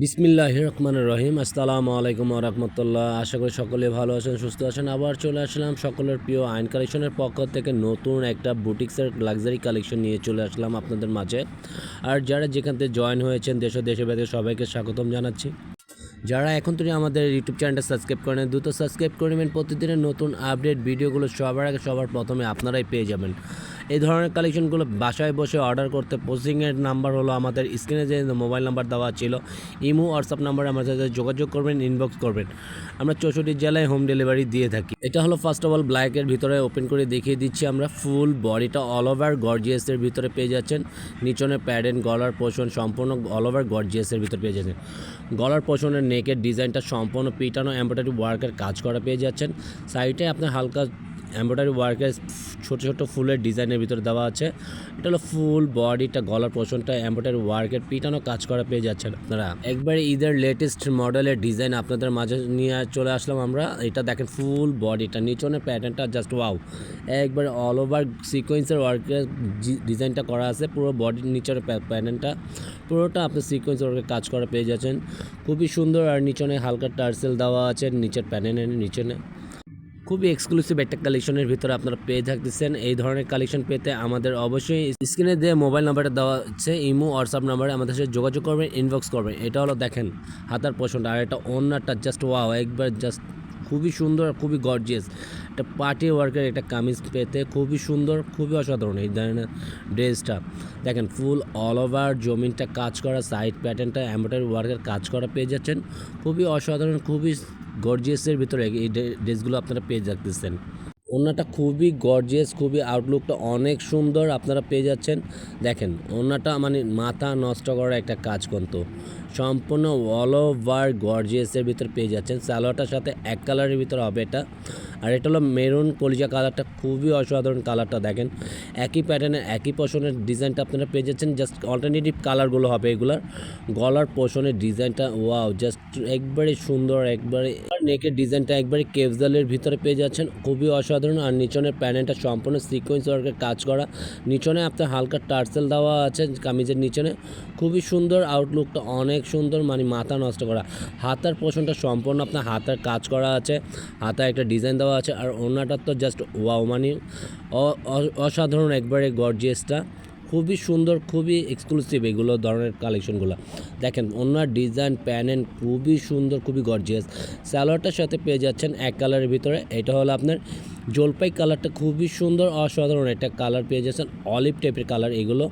বিসমিল্লাহ রহমান রহিম আসসালামু আলাইকুম রহমতুল্লাহ আশা করি সকলে ভালো আছেন, সুস্থ আছেন। আবার চলে আসলাম সকলের প্রিয় আইন কালেকশনের পক্ষ থেকে নতুন একটা বুটিক্সের লাক্সারি কালেকশন নিয়ে চলে আসলাম আপনাদের মাঝে। আর যারা যেখান থেকে জয়েন হয়েছেন দেশ ও দেশের বাইরে সবাইকে স্বাগতম জানাচ্ছি। যারা এখন থেকে আমাদের ইউটিউব চ্যানেলটা সাবস্ক্রাইব করেন দ্রুত সাবস্ক্রাইব করে নেবেন। প্রতিদিনের নতুন আপডেট ভিডিওগুলো সবার আগে সবার প্রথমে আপনারাই পেয়ে যাবেন। এই ধরনের কালেকশনগুলো বাসায় বসে অর্ডার করতে পোস্টিংয়ের নাম্বার হলো আমাদের স্ক্রিনে যে মোবাইল নাম্বার দেওয়া ছিল, ইমো হোয়াটসঅ্যাপ নাম্বারে আমাদের সাথে যোগাযোগ করবেন ইনবক্স করবেন। আমরা চৌষট্টি জেলায় হোম ডেলিভারি দিয়ে থাকি। এটা হলো ফার্স্ট অফ অল ব্ল্যাকের ভিতরে ওপেন করে দেখিয়ে দিচ্ছি আমরা। ফুল বডিটা অল ওভার গর্জিয়াসের ভিতরে পেয়ে যাচ্ছেন। নিচনে প্যাডেন গলার পোষণ সম্পূর্ণ অল ওভার গর্জিয়াসের ভিতরে পেয়ে যাচ্ছেন। গলার পোষণের নেকের ডিজাইনটা সম্পূর্ণ পিটানো এমব্রয়ডারি ওয়ার্কের কাজ করা পেয়ে যাচ্ছেন। সাইডে আপনার হালকা এমব্রয়ডারি ওয়ার্কের ছোট ছোট ফুলের ডিজাইনের ভিতরে দেওয়া আছে। এটা হলো ফুল বডিটা গলার পোষণটা এমব্রয়ডারি ওয়ার্কের পিটানো কাজ করা পেয়ে যাচ্ছেন আপনারা। একবারে ঈদের লেটেস্ট মডেলের ডিজাইন আপনাদের মাঝে নিয়ে চলে আসলাম আমরা। এটা দেখেন ফুল বডিটা নিচনের প্যাটার্নটা জাস্ট ওয়াও একবারে অল ওভার সিকোয়েন্সের ওয়ার্কের ডিজাইনটা করা আছে। পুরো বডির নিচের প্যাটার্নটা পুরোটা আপনি সিকোয়েন্স ওয়ার্কের কাজ করা পেয়ে যাচ্ছেন। খুবই সুন্দর আর নিচনে হালকা টার্সেল দেওয়া আছে। নিচের প্যানেলের নিচনে। খুবই এক্সক্লুসিভ একটা কালেকশনের ভিতরে আপনারা পেয়ে থাকতেছেন। এই ধরনের কালেকশন পেতে আমাদের অবশ্যই স্ক্রিনে দিয়ে মোবাইল নাম্বারটা দেওয়া হচ্ছে ইমো হোয়াটসঅ্যাপ নাম্বারে আমাদের সাথে যোগাযোগ করবেন ইনবক্স করবেন। এটা হলো দেখেন হাতার পোষণটা আর এটা অন্যটা জাস্ট ওয়াও একবার জাস্ট খুবই সুন্দর আর খুবই গর্জিয়াস একটা পার্টি ওয়ার্কের একটা কামিজ পেতে খুবই সুন্দর, খুবই অসাধারণ এই ধরনের ড্রেসটা। দেখেন ফুল অল ওভার জমিনটা কাজ করা সাইড প্যাটার্নটা এমব্রয়ডারি ওয়ার্কের কাজ করা পেয়ে যাচ্ছেন। খুবই অসাধারণ, খুবই গর্জিয়াসের ভিতরে এই ড্রেসগুলো আপনারা পেয়ে যাচ্ছেন। ওনাটা খুবই গর্জিয়াস খুবই আউটলুকটা অনেক সুন্দর আপনারা পেয়ে যাচ্ছেন। দেখেন ওনাটা মানে মাথা নষ্ট করার একটা কাজ কিন্তু সম্পূর্ণ অল ওভার গর্জিয়াসের ভিতর পেয়ে যাচ্ছেন। সালোয়ারটার সাথে এক কালারের ভিতরে হবে এটা। আর এটা হলো মেরুন কলিজা কালারটা খুবই অসাধারণ কালারটা দেখেন। একই প্যাটার্নের একই পোষণের ডিজাইনটা আপনারা পেয়ে যাচ্ছেন। জাস্ট অল্টারনেটিভ কালারগুলো হবে এগুলার। গলার পোষণের ডিজাইনটা ওয়াও জাস্ট একবারে সুন্দর, একবারে নেকের ডিজাইনটা একবারে কেফজালের ভিতরে পেয়ে যাচ্ছেন। খুবই অসাধারণ আর নিচনের প্যানেলটা সম্পূর্ণ সিকোয়েন্স ওয়ার্কের কাজ করা। নিচনে আপনার হালকা টার্সেল দেওয়া আছে কামিজের নিচনে। খুবই সুন্দর আউটলুকটা অনেক সুন্দর মানে মাথা নষ্ট করা। হাতার পোষণটা সম্পূর্ণ আপনার হাতার কাজ করা আছে। হাতায় একটা ডিজাইন দেওয়া আছে আর ওনাটার তো জাস্ট ওয়াও মানে। অসাধারণ একবারে গর্জিয়াসটা খুবই সুন্দর, খুবই এক্সক্লুসিভ এগুলো, ধরনের কালেকশনগুলো দেখেন, ওনার ডিজাইন প্যানেন খুবই সুন্দর, খুবই গর্জিয়াস স্যালোয়ারটার সাথে পেয়ে যাচ্ছেন এক কালারের ভিতরে, এটা হলো আপনার জলপাই কালারটা খুবই সুন্দর, অসাধারণ একটা কালার পেয়ে যাচ্ছেন। অলিভ টাইপের কালার এগুলো।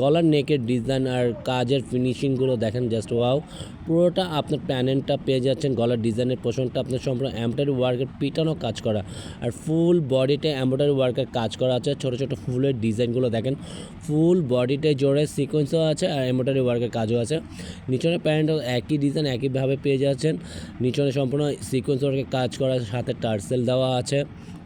গলার নেকের ডিজাইন আর কাজের ফিনিশিংগুলো দেখেন, জাস্ট ওয়াও। পুরোটা আপনার প্যানেনটা পেয়ে যাচ্ছেন, গলার ডিজাইনের পোষণটা আপনার সম্পূর্ণ এমব্রয়ডারি ওয়ার্কের পিটানো কাজ করা। আর ফুল বডিতে এমব্রয়ডারি ওয়ার্কের কাজ করা আছে, ছোটো ছোটো ফুলের ডিজাইনগুলো দেখেন। ফুল বডিতে জোরে সিকোয়েন্সও আছে আর এমব্রয়ডারি ওয়ার্কের কাজও আছে। নিচনে প্যান্টও একই ডিজাইন, একইভাবে পেয়ে যাচ্ছেন। নিচনে সম্পূর্ণ সিকোয়েন্স ওয়ার্কের কাজ করা, সাথে টার্সেল দেওয়া আছে।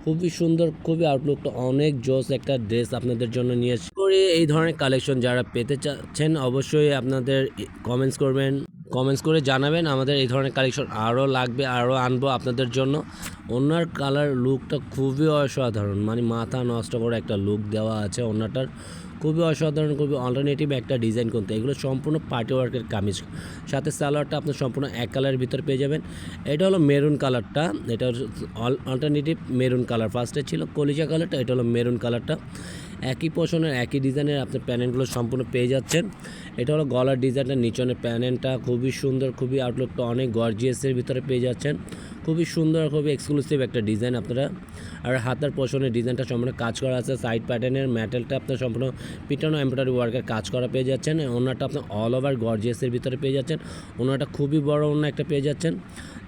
খুবই সুন্দর, খুবই আউটলুকটা অনেক জোস একটা ড্রেস আপনাদের জন্য নিয়ে। করে এই ধরনের কালেকশন যারা পেতে চাচ্ছেন, অবশ্যই আপনাদের কমেন্টস করবেন কমেন্টস করে জানাবেন। আমাদের এই ধরনের কালেকশন আরও লাগবে, আরও আনব আপনাদের জন্য। ওনার কালার লুকটা খুবই অসাধারণ। মানে মাথা নষ্ট করে একটা লুক দেওয়া আছে ওনাটার। খুবই অসাধারণ, খুবই অল্টারনেটিভ একটা ডিজাইন করতে এগুলো সম্পূর্ণ পার্টি ওয়ার্কের কামিজ। সাথে সালোয়ারটা আপনার সম্পূর্ণ এক কালারের ভিতর পেয়ে যাবেন। এটা হলো মেরুন কালারটা এটা অল্টারনেটিভ মেরুন কালার ফার্স্টে ছিল কলিজা কালারটা এটা হলো মেরুন কালারটা একই পোষণের একই ডিজাইনের আপনার প্যানেলগুলো সম্পূর্ণ পেয়ে যাচ্ছেন। এটা হলো গলার ডিজাইনটা নিচনের প্যানেলটা খুবই সুন্দর, খুবই আউটলুকটা অনেক গর্জিয়াসের ভিতরে পেয়ে যাচ্ছেন। খুবই সুন্দর, খুবই এক্সক্লুসিভ একটা ডিজাইন আপনারা। আর হাতার পোষণের ডিজাইনটা সম্পূর্ণ কাজ করা আছে। সাইড প্যাটার্নের ম্যাটেলটা আপনার সম্পূর্ণ পিটানো এমব্রয়ডারি ওয়ার্কের কাজ করা পেয়ে যাচ্ছেন। ওনারটা আপনার অল ওভার গর্জিয়াসের ভিতরে পেয়ে যাচ্ছেন। ওনারটা খুবই বড় ওনা একটা পেয়ে যাচ্ছেন।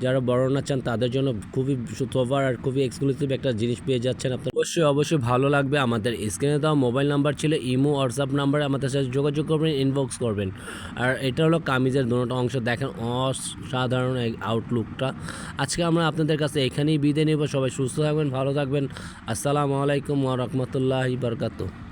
যারা বড় ওনা চান, তাদের জন্য খুবই সোভার আর খুবই এক্সক্লুসিভ একটা জিনিস পেয়ে যাচ্ছেন আপনার। অবশ্যই অবশ্যই ভালো লাগবে আমাদের স্ক্রিনে দেওয়া মোবাইল নাম্বার ছিল, ইমো হোয়াটসঅ্যাপ নাম্বারে আমাদের সাথে যোগাযোগ করবেন ইনবক্স করবেন। আর এটা হলো কামিজের দুটো অংশ। দেখেন অসাধারণ আউটলুকটা আজকে আমরা আপনাদের কাছে এখানেই বিদায় নেব। সবাই সুস্থ থাকবেন, ভালো থাকবেন। আসসালামু আলাইকুম ওয়া বারকাতুহু।